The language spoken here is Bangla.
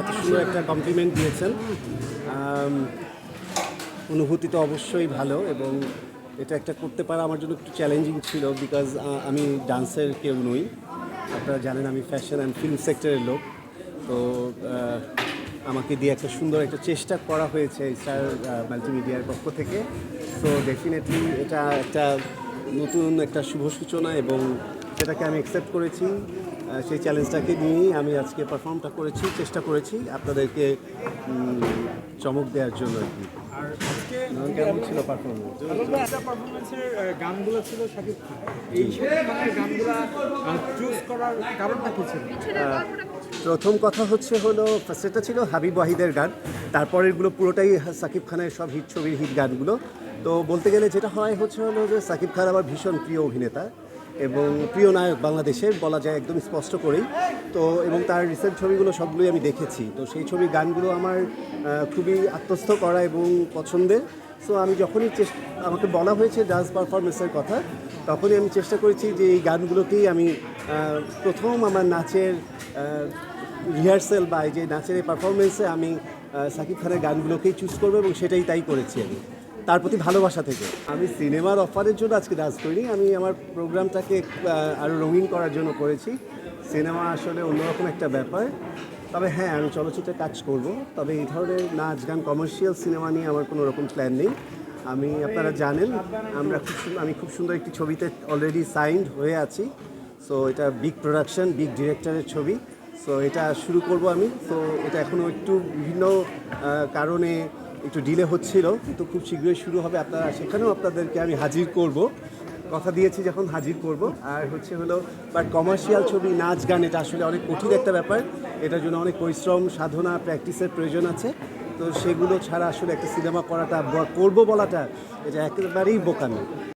এত সুন্দর একটা কমপ্লিমেন্ট দিয়েছেন। অনুভূতি তো অবশ্যই ভালো এবং এটা একটা করতে পারা আমার জন্য একটু চ্যালেঞ্জিং ছিল বিকজ আমি ডান্সের কেউ নই। আপনারা জানেন আমি ফ্যাশন অ্যান্ড ফিল্ম সেক্টরের লোক। তো আমাকে দিয়ে একটা সুন্দর একটা চেষ্টা করা হয়েছে স্টার মাল্টিমিডিয়ার পক্ষ থেকে। সো ডেফিনেটলি এটা একটা নতুন একটা শুভ সূচনা এবং সেটাকে আমি অ্যাকসেপ্ট করেছি। সেই চ্যালেঞ্জটাকে নিয়েই আমি আজকে পারফর্মটা করেছি চেষ্টা করেছি আপনাদেরকে চমক দেওয়ার জন্য আর কি। কেমন ছিল গানগুলো ছিল এই গানগুলো চুজ করার কারণটা কি ছিল? প্রথম কথা হচ্ছে হলো ফার্স্টেটা ছিল হাবিব ওয়াহিদের গান। তারপরেরগুলো পুরোটাই সাকিব খানের সব হিট ছবির হিট গানগুলো। তো বলতে গেলে যেটা হয় হচ্ছে হলো যে সাকিব খান আমার ভীষণ প্রিয় অভিনেতা এবং প্রিয় নায়ক বাংলাদেশের বলা যায় একদম স্পষ্ট করেই। তো এবং তার রিসেন্ট ছবিগুলো সবগুলোই আমি দেখেছি। তো সেই ছবি গানগুলো আমার খুবই আত্মস্থ করা এবং পছন্দের। সো আমি যখনই চেষ্টা আমাকে বলা হয়েছে ডান্স পারফরমেন্সের কথা, তখনই আমি চেষ্টা করেছি যে এই গানগুলোকেই আমি প্রথম আমার নাচের রিহার্সেল বা এই যে নাচের এই পারফরমেন্সে আমি সাকিব খানের গানগুলোকেই চুজ করব এবং সেটাই তাই করেছি আমি। তার প্রতি ভালোবাসা থেকে। আমি সিনেমার অফারের জন্য আজকে ডান্স করিনি, আমি আমার প্রোগ্রামটাকে আরও রঙিন করার জন্য করেছি। সিনেমা আসলে অন্যরকম একটা ব্যাপার। তবে হ্যাঁ আমি চলচ্চিত্রে কাজ করব। তবে এই ধরনের নাচ গান কমার্শিয়াল সিনেমা নিয়ে আমার কোনো রকম প্ল্যান নেই। আমি, আপনারা জানেন, আমরা খুব আমি খুব সুন্দর একটি ছবিতে অলরেডি সাইন্ড হয়ে আছি। সো এটা বিগ প্রোডাকশন বিগ ডিরেক্টরের ছবি। সো এটা শুরু করব আমি। তো এটা এখনও একটু বিভিন্ন কারণে একটু ডিলে হচ্ছিল, কিন্তু খুব শীঘ্রই শুরু হবে আপনারা, সেখানেও আপনাদেরকে আমি হাজির করব। কথা দিয়েছি যখন হাজির করব। আর হচ্ছে হলো বাট কমার্শিয়াল ছবি, নাচ, গান, এটা আসলে অনেক কঠিন একটা ব্যাপার। এটার জন্য অনেক পরিশ্রম, সাধনা প্র্যাকটিসের প্রয়োজন আছে। তো সেগুলো ছাড়া আসলে একটা সিনেমা করাটা করব বলাটা, এটা একেবারেই বোকামি